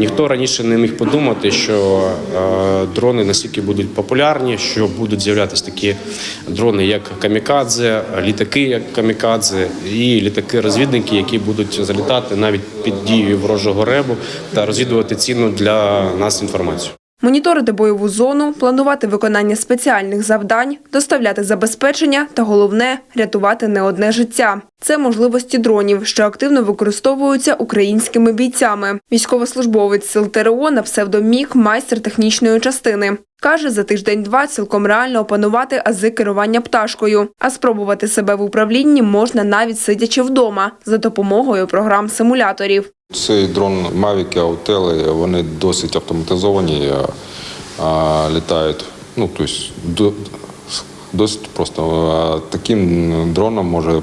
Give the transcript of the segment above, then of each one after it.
Ніхто раніше не міг подумати, що е, дрони настільки будуть популярні, що будуть з'являтися такі дрони, як камікадзе, літаки, як камікадзе, і літаки-розвідники, які будуть залітати навіть під дією ворожого ребу та розвідувати цінну для нас інформацію. Моніторити бойову зону, планувати виконання спеціальних завдань, доставляти забезпечення та головне рятувати не одне життя. Це можливості дронів, що активно використовуються українськими бійцями. Військовослужбовець сил ТРО на псевдомік майстер технічної частини. Каже, за тиждень-два цілком реально опанувати ази керування пташкою, а спробувати себе в управлінні можна навіть сидячи вдома за допомогою програм-симуляторів. Цей дрон Mavic Autel, вони досить автоматизовані, а, літають. Ну, тобто, до- досить просто. Таким дроном може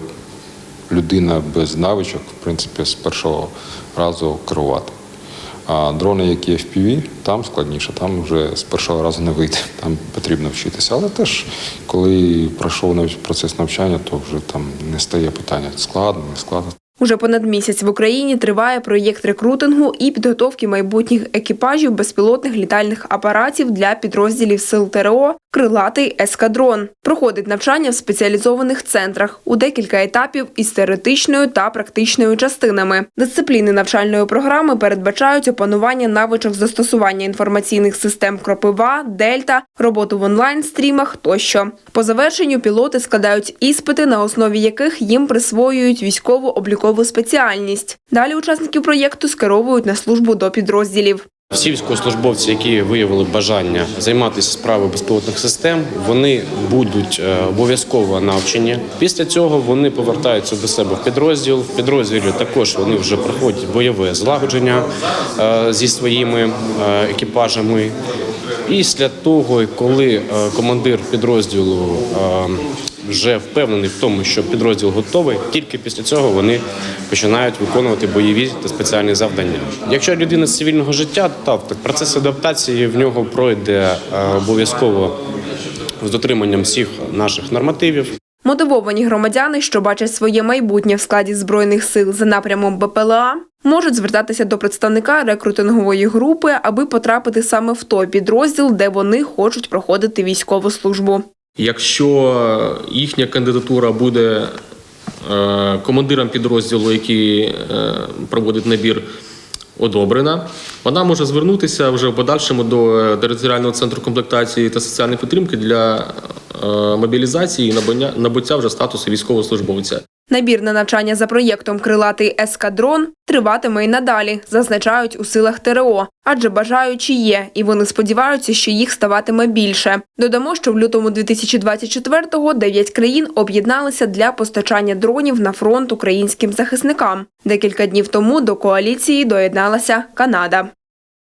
людина без навичок, в принципі, з першого разу керувати. А дрони, які FPV, там складніше, там вже з першого разу не вийде, там потрібно вчитися. Але теж, коли пройшов процес навчання, то вже там не стає питання складно, не складно. Уже понад місяць в Україні триває проєкт рекрутингу і підготовки майбутніх екіпажів безпілотних літальних апаратів для підрозділів сил ТРО Крилатий ескадрон. Проходить навчання в спеціалізованих центрах у декілька етапів із теоретичною та практичною частинами. Дисципліни навчальної програми передбачають опанування навичок застосування інформаційних систем Кропива, Дельта, роботу в онлайн-стрімах тощо. По завершенню пілоти складають іспити, на основі яких їм присвоюють військову облікову спеціальність. Далі учасників проєкту скеровують на службу до підрозділів. Всі військовослужбовці, які виявили бажання займатися справою безпілотних систем, вони будуть е, обов'язково навчені. Після цього вони повертаються до себе в підрозділ. В підрозділі також вони вже проходять бойове злагодження е, зі своїми е, екіпажами. Після того, коли командир підрозділу вже впевнений в тому, що підрозділ готовий, тільки після цього вони починають виконувати бойові та спеціальні завдання. Якщо людина з цивільного життя, так процес адаптації в нього пройде е, обов'язково з дотриманням всіх наших нормативів. Мотивовані громадяни, що бачать своє майбутнє в складі збройних сил за напрямом БПЛА, можуть звертатися до представника рекрутингової групи, аби потрапити саме в той підрозділ, де вони хочуть проходити військову службу. Якщо їхня кандидатура буде е, командиром підрозділу, який е, проводить набір, одобрена, вона може звернутися вже в подальшому до е, територіального центру комплектації та соціальної підтримки для мобілізації і набуття вже статусу військовослужбовця. Набір на навчання за проєктом Крилатий ескадрон триватиме й надалі, зазначають у силах ТРО, адже бажаючі є, і вони сподіваються, що їх ставатиме більше. Додамо, що в лютому 2024-го 9 країн об'єдналися для постачання дронів на фронт українським захисникам. Декілька днів тому до коаліції доєдналася Канада.